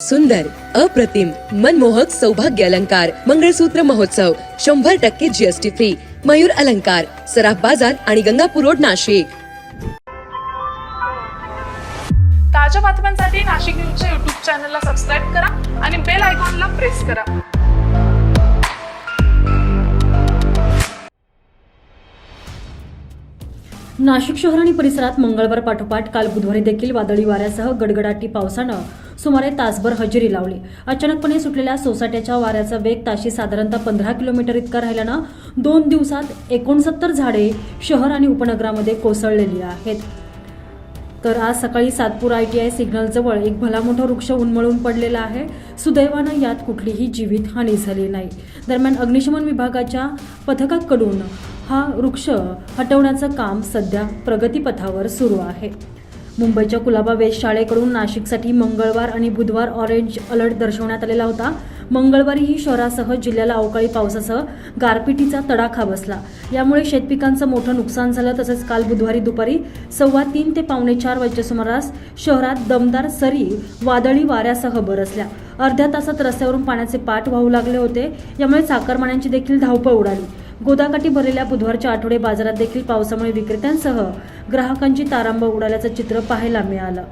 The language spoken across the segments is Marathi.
सुंदर अप्रतिम मनमोहक सौभाग्य अलंकार मंगळसूत्र महोत्सव शंभर टक्के जीएसटी फ्री मयूर अलंकार सराफ बाजार आणि गंगापूर रोड नाशिक. ताज्या बातम्यांसाठी नाशिक न्यूजच्या युट्यूब चॅनलला सबस्क्राईब करा आणि बेल आयकॉनला प्रेस करा. नाशिक शहर आणि परिसरात मंगळवार पाठोपाठ काल बुधवारी देखील वादळी वाऱ्यासह गडगडाटी पावसानं सुमारे तासभर हजेरी लावली. अचानकपणे सुटलेल्या सोसाट्याच्या वाऱ्याचा वेग ताशी साधारणतः पंधरा किलोमीटर इतका राहिल्यानं दोन दिवसात एकोणसत्तर झाडे शहर आणि उपनगरामध्ये कोसळलेली आहेत. तर आज सकाळी सातपूर आय टी आय सिग्नलजवळ एक भला मोठा वृक्ष उन्मळून पडलेला आहे. सुदैवानं यात कुठलीही जीवितहानी झाली नाही. दरम्यान अग्निशमन विभागाच्या पथकाकडून हा वृक्ष हटवण्याचं काम सध्या प्रगतीपथावर सुरू आहे. मुंबईच्या कुलाबा वेधशाळेकडून नाशिकसाठी मंगळवार आणि बुधवार ऑरेंज अलर्ट दर्शवण्यात आलेला होता. मंगळवारीही शहरासह जिल्ह्याला अवकाळी पावसासह गारपिटीचा तडाखा बसला. यामुळे शेतपिकांचं मोठं नुकसान झालं तसंच काल बुधवारी दुपारी सव्वा तीन ते पावणे चार वाजच्या सुमारास शहरात दमदार सरी वादळी वाऱ्यासह बरसल्या. अर्ध्या तासात रस्त्यावरून पाण्याचे पाठ वाहू लागले होते यामुळे चाकरमान्यांची देखील धावपळ उडाली. गोदाकाठी भरलेल्या बुधवारच्या आठवडे बाजारात देखील पावसामुळे विक्रेत्यांसह ग्राहकांची तारांबळ उडाल्याचं चित्र पाहायला मिळालं.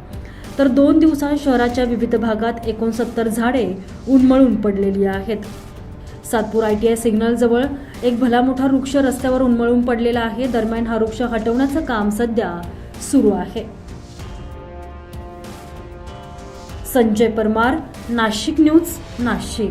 तर दोन दिवसात शहराच्या विविध भागात एकोणसत्तर झाडे उन्मळून पडलेली आहेत. सातपूर आय टी आय सिग्नलजवळ एक भला मोठा वृक्ष रस्त्यावर उन्मळून पडलेला आहे. दरम्यान हा वृक्ष हटवण्याचं काम सध्या सुरू आहे. संजय परमार नाशिक न्यूज नाशिक.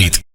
प्रसारित